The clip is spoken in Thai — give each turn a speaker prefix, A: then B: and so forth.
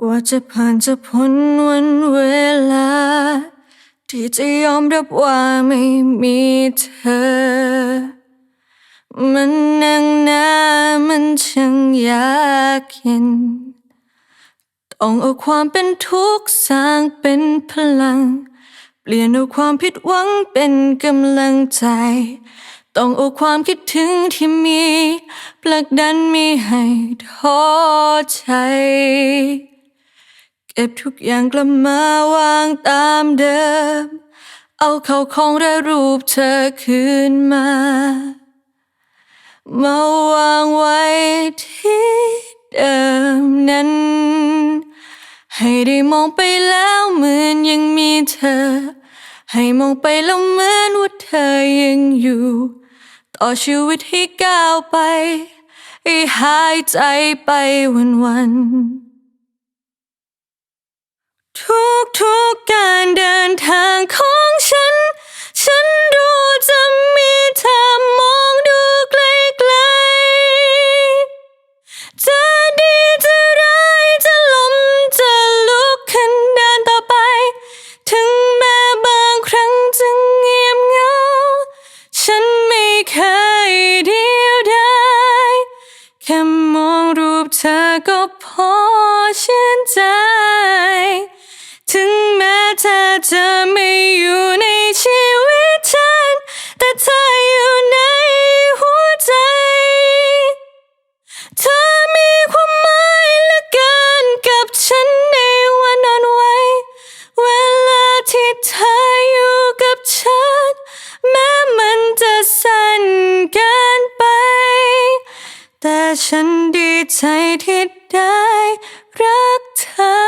A: กว่าจะผ่านจะพ้นวันเวลา ที่จะยอมรับว่าไม่มีเธอ มันนั่งนามันช่างยากเย็น ต้องเอาความเป็นทุกข์สร้างเป็นพลัง เปลี่ยนเอาความผิดหวังเป็นกำลังใจ ต้องเอาความคิดถึงที่มีผลักดันมีให้ท้อใจ เก็บทุกอย่างกลับมาวางตามเดิม เอาเข้าของและรูปเธอคืนมามาวางไว้ที่เดิมนั้น ให้ได้มองไปแล้วเหมือนยังมีเธอ ให้มองไปแล้วเหมือนว่าเธอยังอยู่ ต่อชีวิตให้ก้าวไปให้หายใจไปวันๆ ทุกทุกๆการเดินทางของฉัน ฉันรู้จะมีเธอมองดูไกลๆ จะดีจะร้ายจะล้มจะลุกขึ้นเดินต่อไป ถึงแม้บางครั้งจะเงียบเหงา ฉันไม่เคยเดียวดายแค่มองรูปเธอก็พ เธออยู่ในหัวใจ เธอมีความหมายและเกินกับฉันในวันนอนไว้เวลาที่เธออยู่กับฉัน แม้มันจะสั้นเกินไป แต่ฉันดีใจที่ได้รักเธอ